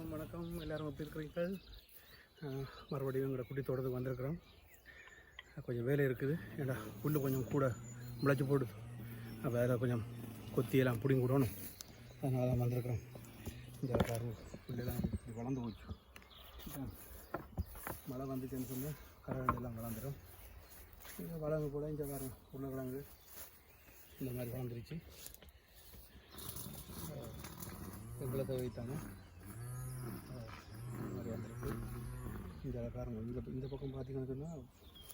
வணக்கம் வணக்கம். எல்லாரும் எப்படி இருக்கிறீர்கள்? மறுபடியும் எங்களை குட்டி தோட்டத்துக்கு வந்திருக்கிறோம். கொஞ்சம் வேலை இருக்குது. ஏன்னா புல் கொஞ்சம் கூட முளைச்சி போடுது. வேலை கொஞ்சம் கொத்தியெல்லாம் பிடிங்கி விடணும். அதனால தான் வந்திருக்கிறோம். இந்த பாருங்க புல்லெல்லாம் இப்படி வளர்ந்து போச்சு. மழை வந்துச்சுன்னு சொன்னால் கரை வளர்ந்துடும் இந்த வளர்ந்து கூட இந்த பாருங்க உருளைக்கிழங்கு இந்த மாதிரி வளர்ந்துருச்சு. வெள்ளத்தை வைத்தாங்க இந்த மாதிரி இந்த காரணம். இந்த இந்த பக்கம் பார்த்தீங்கன்னு சொன்னால்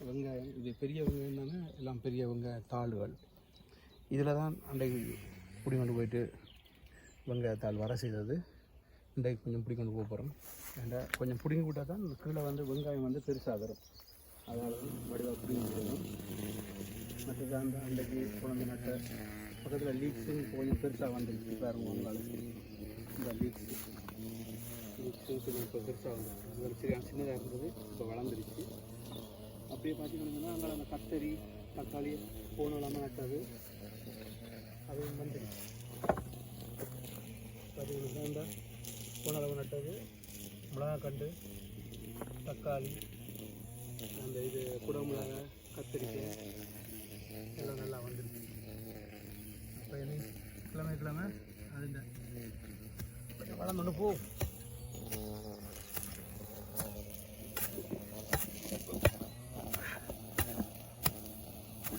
வெங்காயம் இது பெரிய வெங்காயம் தானே எல்லாம் பெரிய வெங்காய தாள்கள். இதில் தான் அன்றைக்கு பிடிக்கொண்டு போயிட்டு வெங்காயத்தாள் வர செய்தது. இன்றைக்கு கொஞ்சம் பிடி கொண்டு போக போகிறோம் ஏண்டா கொஞ்சம் பிடிங்கி விட்டால் தான் கீழே வந்து வெங்காயம் வந்து பெருசாக வரும். அதனால வடிவாக பிடிங்கி விடணும் மற்றது அந்த அன்றைக்கு குழந்தை நட்ட பக்கத்தில் லீக்ஸும் கொஞ்சம் பெருசாக வந்துருச்சு. பாருங்க உங்களுக்கு இந்த லீக்ஸ் இப்போ பெருசாக வந்துருக்கு அது ஒரு சரியான சின்னதாக இருந்தது இப்போ வளர்ந்துருச்சு. அப்படியே பார்த்தீங்கன்னா அங்கே அந்த கத்தரி தக்காளி போன இல்லாமல் நட்டது. அது வந்து பார்த்தீங்கன்னா இந்த போன அளவு நட்டது. மிளகாக்கண்டு தக்காளி அந்த இது குடமிளகா கத்திரிக்காய் எல்லாம் நல்லா வந்துருச்சு. அப்போ என்ன கிழமை கிழமை அது இந்த கொஞ்சம் போ.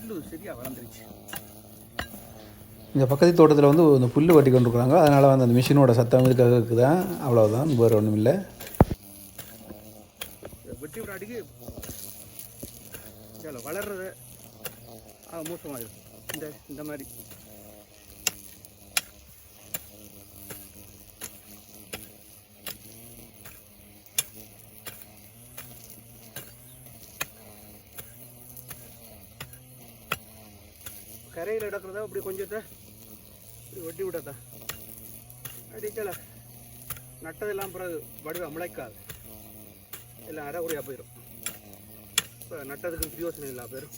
புல்லு சரியாக வளர்ந்துருச்சு. இந்த பக்கத்து தோட்டத்தில் வந்து இந்த புல் வெட்டி கொண்டு இருக்கிறாங்க அதனால் வந்து அந்த மிஷினோட சத்தம் இதுக்காக இருக்குதான் அவ்வளோதான் வேறு ஒன்றும் இல்லை. வெட்டி விட அடிக்கு. சில வளர்றது மோசமாக இருக்கும் இந்த இந்த மாதிரி. கரையில் இடக்கிறதா இப்படி கொஞ்சத்தை இப்படி ஒட்டி விட்டதா அடிக்கல நட்டதெல்லாம் பிறகு வடிவா முளைக்காது. எல்லாம் அரைகுறையாக போயிடும் இப்போ நட்டதுக்கு யோசனை இல்லாம போயிடும்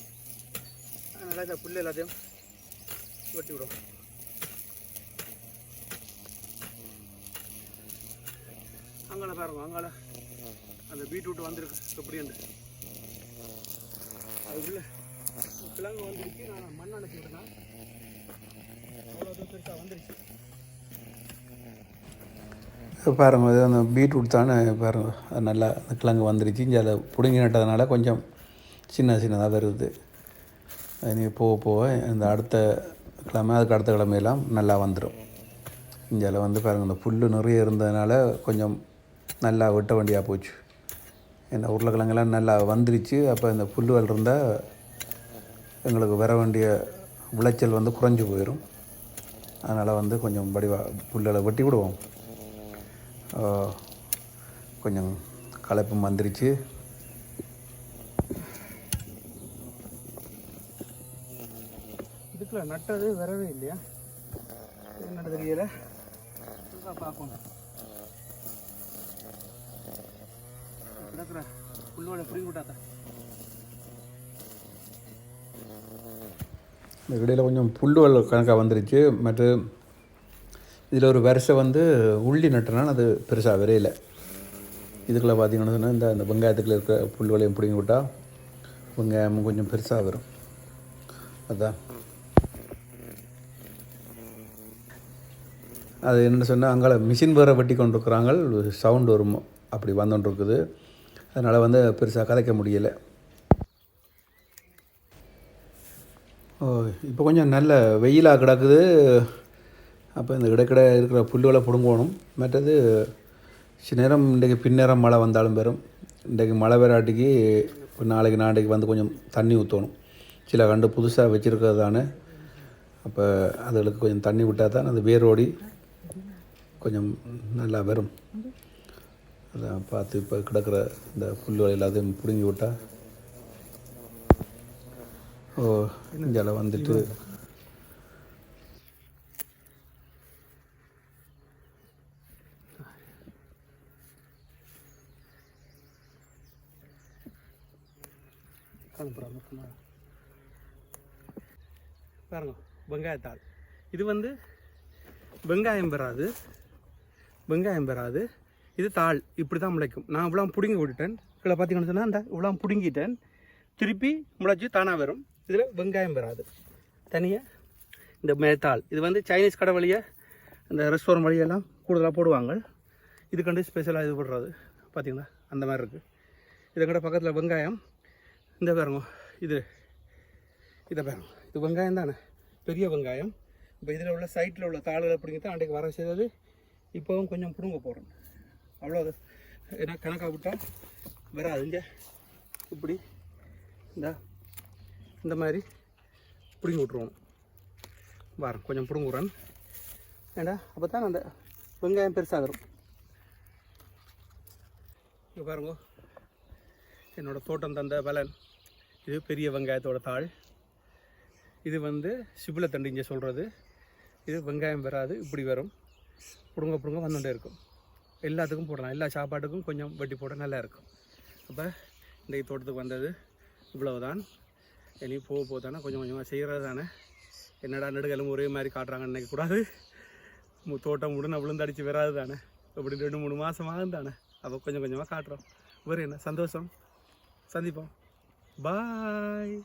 அதனால் இந்த புல் எல்லாத்தையும் வெட்டி விடும். அங்கால பாருங்க அங்கால அந்த பீட்ரூட் வந்திருக்கு எப்படி அந்த அதுக்குள்ளே விலங்கு வந்துருச்சு. நான் மண் அணைச்சி விட்டேன்? அவ்வளோ பெருசாக வந்துருச்சு. பாருங்க அந்த பீட்ரூட் தானே பாருங்க அது நல்லா அந்த கிழங்கு வந்துருச்சு. இங்கே அதை பிடுங்கி நட்டதுனால கொஞ்சம் சின்ன சின்னதாக வருது. அது நீ போக போக இந்த அடுத்த கிழமை அதுக்கு அடுத்த கிழமையெல்லாம் நல்லா வந்துடும் இந்தியாவில் வந்து பாருங்கள் இந்த புல் நிறைய இருந்ததுனால கொஞ்சம் நல்லா வெட்ட வேண்டியாக போச்சு. இந்த உருளைக்கிழங்கெல்லாம் நல்லா வந்துருச்சு. அப்போ இந்த புல்லுகள் இருந்தால் எங்களுக்கு வர வேண்டிய விளைச்சல் வந்து குறைஞ்சி போயிடும் அதனால் வந்து கொஞ்சம் வடிவா புல்லை வெட்டி விடுவோம். கொஞ்சம் களைப்பும் வந்துருச்சு இதுக்குள்ள நட்டது வரவே இல்லையா? என்ன தெரியல. பார்க்கணும். புல்லோட பிடிங்கி விட்டாத்தா இடையில் கொஞ்சம் புல்லுகள் கணக்காக வந்துருச்சு. மற்ற இதில் ஒரு வரிசை வந்து உள்ளி நட்டுனா அது பெருசாக விரையில. இதுக்குள்ளே பார்த்தீங்கன்னா சொன்னால் இந்த இந்த வெங்காயத்துக்குள்ள இருக்கிற புல்லுகளையும் பிடிங்கி விட்டால் வெங்காயமும் கொஞ்சம் பெருசாக வரும். அதான். அது என்னென்னு சொன்னால் அங்கே மிஷின் வேறு வெட்டி கொண்டிருக்கிறாங்க. சவுண்டு வரும்? அப்படி வந்துட்டுருக்குது அதனால் வந்து பெருசாக கதைக்க முடியலை. இப்போ கொஞ்சம் நல்ல வெயிலாக கிடக்குது. அப்போ இந்த இடக்கிட இருக்கிற புல்லுகளை பிடுங்கணும். மற்றது சில நேரம் இன்றைக்கு பின்னேரம் மழை வந்தாலும் பெறும் இன்றைக்கு மழை பெறாட்டிக்கு இப்போ நாளைக்கு நாளைக்கு வந்து கொஞ்சம் தண்ணி ஊற்றணும் சில கண்டு புதுசாக வச்சுருக்கிறது தானே அப்போ அதுகளுக்கு கொஞ்சம் தண்ணி விட்டால் தான் அது வேரோடி கொஞ்சம் நல்லா வரும். அதான் பார்த்து இப்போ கிடக்கிற இந்த புல்லுகள் எல்லாத்தையும் பிடுங்கி விட்டால் ஓ இந்தியாவில் வந்துட்டு. பாருங்க வெங்காயத்தாள் இது வந்து வெங்காயம் பெறாது வெங்காயம் பெறாது இது தாள். இப்படி தான் முளைக்கும். நான் இவ்வளோ பிடுங்கி விட்டுட்டேன். இதில் பார்த்தீங்கன்னு சொன்னால் இந்த இவ்வளோ பிடுங்கிட்டேன். திருப்பி முளைச்சி தானாக வரும். இதில் வெங்காயம் வராது. தனியாக இந்த மேத்தாள். இது வந்து சைனீஸ் கடை வழியாக இந்த ரெஸ்டாரண்ட் வழியெல்லாம் கூடுதலாக போடுவாங்க. இது கண்டு ஸ்பெஷலாக இது போடுறது. பார்த்தீங்களா அந்த மாதிரி இருக்குது இதை கூட பக்கத்தில் வெங்காயம். இந்த பாருங்க. இது இதை பாருங்க. இது வெங்காயம் தானே? பெரிய வெங்காயம். இப்போ இதில் உள்ள சைட்டில் உள்ள தாள்களை பிடிங்கி தான் அன்றைக்கு வர செய்தது. இப்போவும் கொஞ்சம் பிடுங்க போகிறேன் அவ்வளோ அது ஏன்னா கணக்காக விட்டால் வராது. இங்கே இப்படி இந்த. இந்த மாதிரி பிடுங்கி விட்ருவோம் வரேன் கொஞ்சம் பிடுங்குறேன். ஏண்டா அப்போ தான் அந்த வெங்காயம் பெருசாகிடும் இங்கே பாருங்க என்னோடய தோட்டம் தந்த பலன். இது பெரிய வெங்காயத்தோட தாள். இது வந்து சிபிலத்தண்டு இங்கே சொல்கிறது இது வெங்காயம் வராது இப்படி வரும். பிடுங்க பிடுங்க வந்துட்டே இருக்கும். எல்லாத்துக்கும் போடலாம். எல்லா சாப்பாட்டுக்கும் கொஞ்சம் வெட்டி போட நல்லா இருக்கும். அப்போ இன்றைக்கு தோட்டத்துக்கு வந்தது இவ்வளவுதான். இனி போக போக தானே கொஞ்சம் கொஞ்சமாக செய்கிறது தானே? என்னடா நெடுகலும் ஒரே மாதிரி காட்டுறாங்கன்னு நினைக்கக்கூடாது மு- தோட்டம் முடின்னு விழுந்தடிச்சு வராது தானே? அப்படி ரெண்டு மூணு மாதமாகும் தானே? அப்போ கொஞ்சம் கொஞ்சமாக காட்டுறோம். வேறு என்ன? சந்தோஷம். சந்திப்போம். பாய்